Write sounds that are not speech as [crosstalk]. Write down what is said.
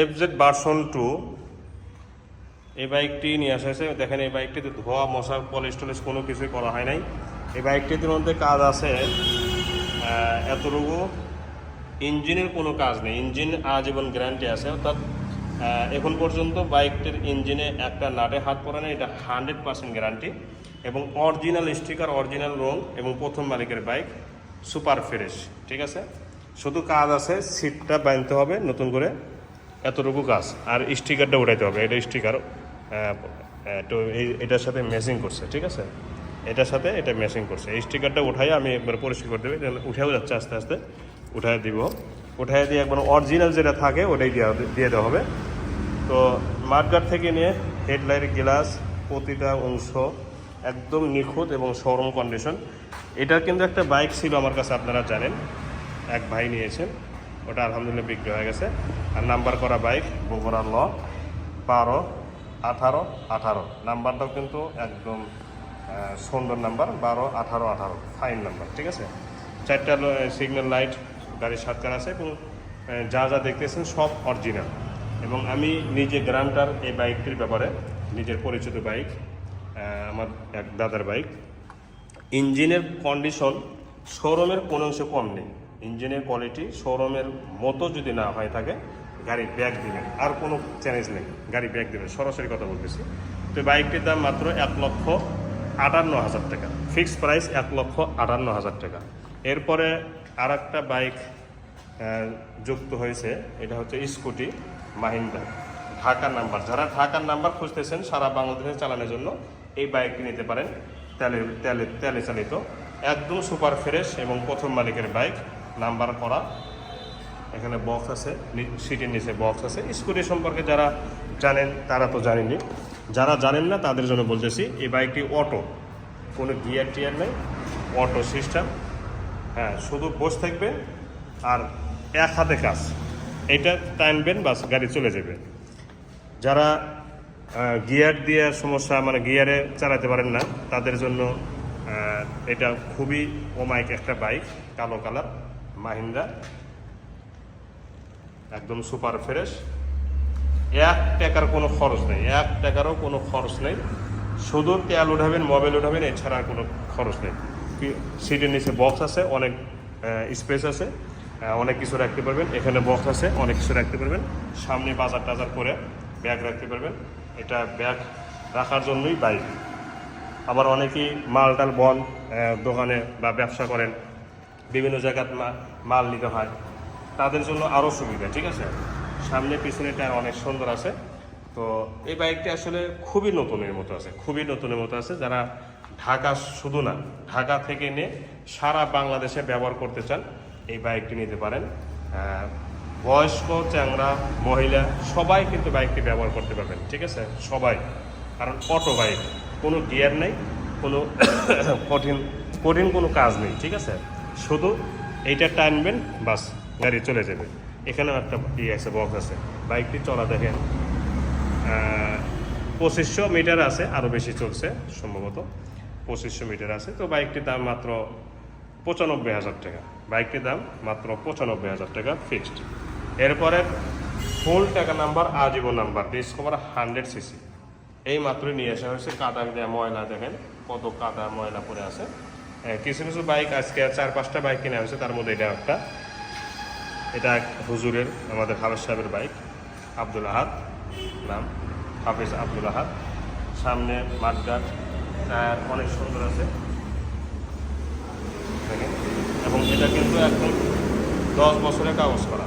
F Z version two এই বাইকটি নিয়ে আসা হয়েছে। দেখেন এই বাইকটিতে ধোয়া মশা পলিশ টলিশ কোনো কিছুই করা হয় নাই। এই বাইকটির মধ্যে কাজ আছে এতটুকু। ইঞ্জিনের কোনো কাজ নেই। ইঞ্জিন আজীবন গ্যারান্টি আছে, অর্থাৎ এখন পর্যন্ত বাইকটির ইঞ্জিনে একটা নাটে হাত পড়ে না এটা হান্ড্রেড পার্সেন্ট গ্যারান্টি। এবং অরিজিনাল স্টিকার, অরিজিনাল রং, এবং প্রথম মালিকের বাইক সুপার ফ্রেশ, ঠিক আছে? শুধু কাজ আছে, সিটটা বাঁধতে হবে নতুন করে। এতটুকু কাজ। আর স্টিকারটা উঠাইতে হবে। এটা স্টিকার তো এই এটার সাথে ম্যাচিং করছে, ঠিক আছে? এটার সাথে এটা ম্যাচিং করছে। এই স্টিকারটা উঠাই আমি একবার পরিষ্কার করে দেবে। উঠেও যাচ্ছে আস্তে আস্তে। উঠাই দিব। উঠাই দিয়ে একবার অরিজিনাল যেটা থাকে, ওটাই দেওয়া দিয়ে দেওয়া হবে। তো মাঠগার থেকে নিয়ে হেডলাইট গ্লাস প্রতিটা অংশ একদম নিখুঁত এবং শোরুম কন্ডিশন এটা কিন্তু একটা বাইক ছিল আমার কাছে, আপনারা জানেন। এক ভাই নিয়েছেন। ওটা আলহামদুলিল্লাহ বিক্রি হয়ে গেছে। আর নাম্বার করা বাইক, বগুড়া ল, বারো, আঠারো আঠারো। নাম্বারটাও কিন্তু একদম সুন্দর নাম্বার, বারো, আঠারো আঠারো। ফাইন নাম্বার, ঠিক আছে? চারটা সিগন্যাল লাইট গাড়ির সাতকার আছে এবং যা যা দেখতেছেন সব অরিজিনাল এবং আমি নিজে গ্রান্টার এই বাইকটির ব্যাপারে নিজের পরিচিত বাইক আমার এক দাদার বাইক। ইঞ্জিনের কন্ডিশন শোরুমের কোনো অংশ কম নেই। ইঞ্জিনের কোয়ালিটি শোরুমের মতো যদি না হয়ে থাকে, গাড়ি ব্যাগ দিবেন। আর কোনো চ্যালেঞ্জ নেই, গাড়ি ব্যাগ দেবেন। সরাসরি কথা বলতেছি। তো বাইকটির দাম মাত্র এক লক্ষ আটান্ন হাজার টাকা। ফিক্সড প্রাইস এক লক্ষ আটান্ন হাজার টাকা। এরপরে আর একটা বাইক যুক্ত হয়েছে। এটা হচ্ছে স্কুটি মাহিন্দ্রা। ঢাকার নাম্বার। যারা ঢাকার নাম্বার খুঁজতেছেন, সারা বাংলাদেশে চালানোর জন্য এই বাইকটি নিতে পারেন। তেলে তেলে তেলে চালিত। একদম সুপার ফ্রেশ এবং প্রথম মালিকের বাইক। নাম্বার করা। এখানে বক্স আছে সিটের নিচে বক্স আছে। স্কুটি সম্পর্কে যারা জানেন, তারা তো জানেনি যারা জানেন না, তাদের জন্য বলতেছি, এই বাইকটি অটো কোনো গিয়ার টিয়ার নেই অটো সিস্টেম হ্যাঁ শুধু বসে থাকবে আর এক হাতে কাজ। এটা টানবেন, বাস গাড়ি চলে যাবে। যারা গিয়ার দিয়ে সমস্যা মানে গিয়ারে চালাতে পারেন না, তাদের জন্য এটা খুবই ওমাইক একটা বাইক, কালো কালার মাহিন্দ্রা। একদম সুপার ফ্রেশ। এক টাকার কোনো খরচ নেই, এক টাকারও কোনো খরচ নেই। শুধু তেল উঠাবেন, মোবাইল উঠাবেন, এছাড়া আর কোনো খরচ নেই। সিটের নিচে বক্স আছে, অনেক স্পেস আছে। অনেক কিছু রাখতে পারবেন। এখানে বক্স আছে, অনেক কিছু রাখতে পারবেন। সামনে বাজার টাজার করে ব্যাগ রাখতে পারবেন। এটা ব্যাগ রাখার জন্যই বাইক আবার অনেকেই মাল টাল বন দোকানে বা ব্যবসা করেন বিভিন্ন জায়গায় মা- মাল নিতে হয়। তাদের জন্য আরও সুবিধা, ঠিক আছে? সামনে পিছনে টায়ার অনেক সুন্দর আছে। তো এই বাইকটি আসলে খুবই নতুনের মতো আছে, খুবই নতুনের মতো আছে। যারা ঢাকা শুধু না, ঢাকা থেকে নিয়ে সারা বাংলাদেশে ব্যবহার করতে চান, এই বাইকটি নিতে পারেন। বয়স্ক, চ্যাংরা, মহিলা, সবাই কিন্তু বাইকটি ব্যবহার করতে পারবেন, ঠিক আছে? সবাই। কারণ অটো বাইক, কোনো গিয়ার নেই, কোনো [coughs] কঠিন কঠিন কোনো কাজ নেই, ঠিক আছে? শুধু এইটা টানবেন, বাস, গাড়ি চলে যাবে। এখানেও একটা ইয়ে আছে বক্স আছে। বাইকটি চলা দেখেন পঁচিশশো মিটার আছে আরও বেশি চলছে, সম্ভবত পঁচিশশো মিটার আছে। তো বাইকটির দাম মাত্র পঁচানব্বই হাজার টাকা। বাইকটির দাম মাত্র পঁচানব্বই হাজার টাকা ফিক্সড এরপরে ফুল টাকা নাম্বার আজীবন নাম্বার ডিসকভার হান্ড্রেড সিসি এই মাত্রই নিয়ে আসা হয়েছে কাদা ময়লা দেখেন, কত কাদা ময়লা পরে আছে। কিছু কিছু বাইক আজকে চার পাঁচটা বাইক কিনে হয়েছে তার মধ্যে এটা একটা। এটা এক হুজুরের, আমাদের হাফেজ সাহেবের বাইক, আব্দুল আহাদ নাম, হাফেজ আব্দুল আহাদ। সামনে মাঠগাট টায়ার অনেক সুন্দর আছে। এবং এটা কিন্তু একদম দশ বছরে কাগজ করা।